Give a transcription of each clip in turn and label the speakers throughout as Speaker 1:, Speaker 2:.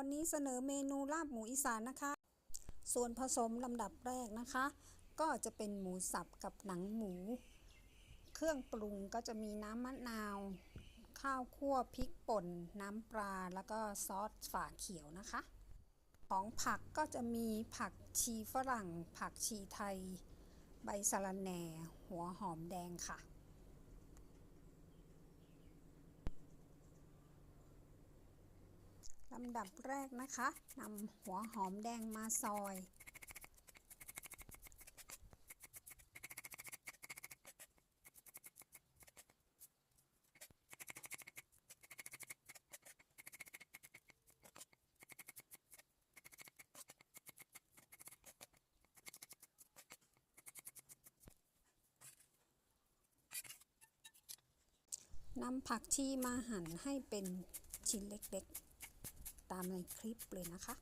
Speaker 1: วันนี้เสนอเมนูลาบหมูอีสานนะคะ ส่วนผสมลำดับแรกนะคะ ก็จะเป็นหมูสับกับหนังหมู เครื่องปรุงก็จะมีน้ำมะนาว ข้าวคั่วพริกป่น น้ำปลาแล้วก็ซอสฝาเขียวนะคะ ของผักก็จะมีผักชีฝรั่ง ผักชีไทย ใบสะระแหน่ หัวหอมแดงค่ะ ลำดับแรกนะคะนำหัวหอมแดงมาซอย นำผักชีมาหั่นให้เป็นชิ้นเล็กๆามในคลิปเลยนะคะ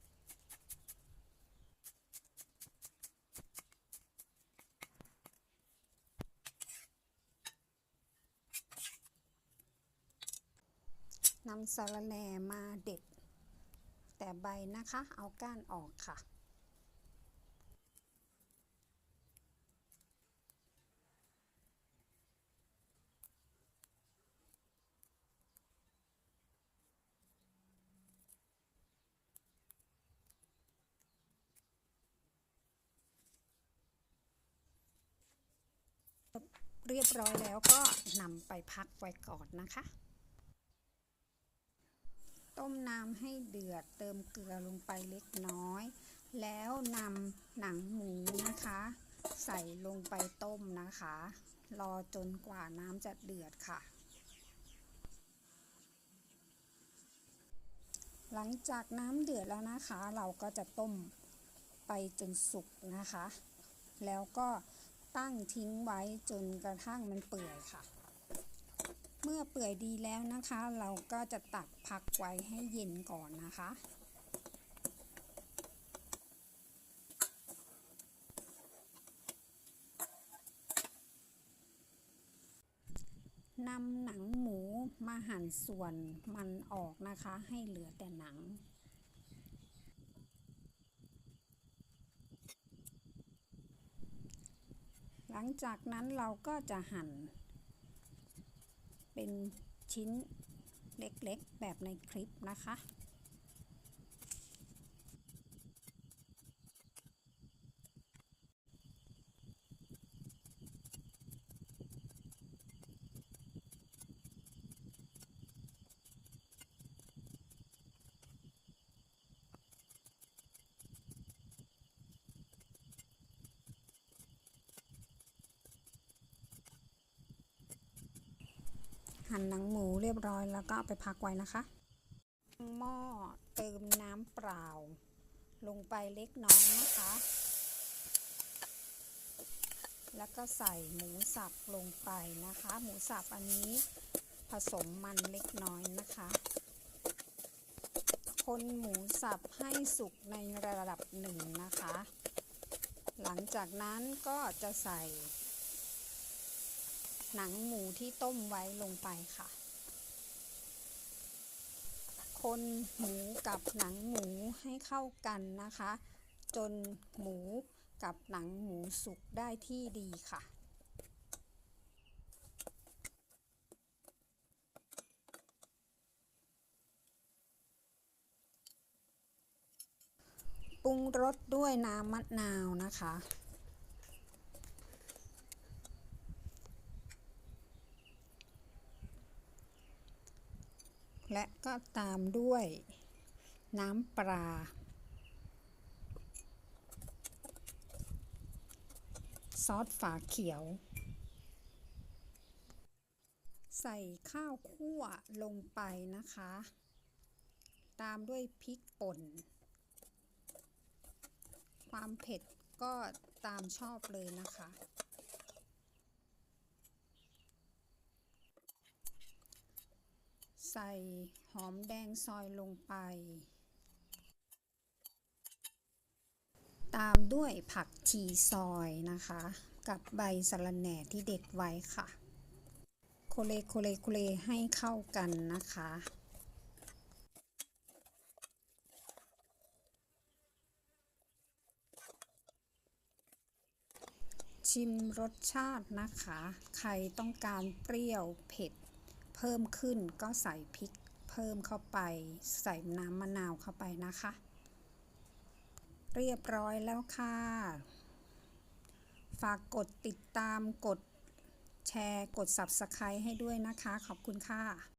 Speaker 1: นำสาระแหน่มาเด็ด แต่ใบนะคะ เอาก้านออกค่ะ เรียบร้อยแล้วก็นำไปพักไว้ก่อนนะคะ ต้มน้ำให้เดือดเติมเกลือลงไปเล็กน้อย แล้วนำหนังหมูนะคะ ใส่ลงไปต้มนะคะ รอจนกว่าน้ำจะเดือดค่ะ หลังจากน้ำเดือดแล้วนะคะ เราก็จะต้มไปจนสุกนะคะ แล้วก็ ตั้งทิ้งไว้จนกระทั่งมันเปื่อยค่ะ เมื่อเปื่อยดีแล้วนะคะ เราก็จะตักพักไว้ให้เย็นก่อนนะคะนำหนังหมูมาหั่นส่วนมันออกนะคะ ให้เหลือแต่หนัง หลังจากนั้นเราก็จะหั่น เป็นชิ้นเล็กๆแบบในคลิปนะคะ หั่นหนังหมูเรียบร้อยแล้วก็เอาไปพักไว้นะคะ หม้อเติมน้ำเปล่า ลงไปเล็กน้อยนะคะ แล้วก็ใส่หมูสับลงไปนะคะ หมูสับอันนี้ผสมมันเล็กน้อยนะคะ คนหมูสับให้สุกในระดับหนึ่งนะคะ หลังจากนั้นก็จะใส่ หนังหมูที่ต้มไว้ลงไปค่ะ คนหมูกับหนังหมูให้เข้ากันนะคะ จนหมูกับหนังหมูสุกได้ที่ดีค่ะปรุงรสด้วยน้ำมะนาวนะคะ และก็ตามด้วย น้ำปลา ซอสฝาเขียว ใส่ข้าวคั่วลงไปนะคะ ตามด้วยพริกป่น ความเผ็ดก็ตามชอบเลยนะคะ ใส่หอมแดงซอยลงไป ตามด้วยผักชีซอยนะคะ กับใบสะระแหน่ที่เด็ดไว้ค่ะ โคเลโคเลโคเลให้เข้ากันนะคะชิมรสชาตินะคะ ใครต้องการเปรี้ยวเผ็ด เพิ่มขึ้นก็ใส่พริกเพิ่มเข้าไป ใส่น้ำมะนาวเข้าไปนะคะ เรียบร้อยแล้วค่ะ ฝากกดติดตามกดแชร์กด Subscribe ให้ด้วยนะคะ ขอบคุณค่ะ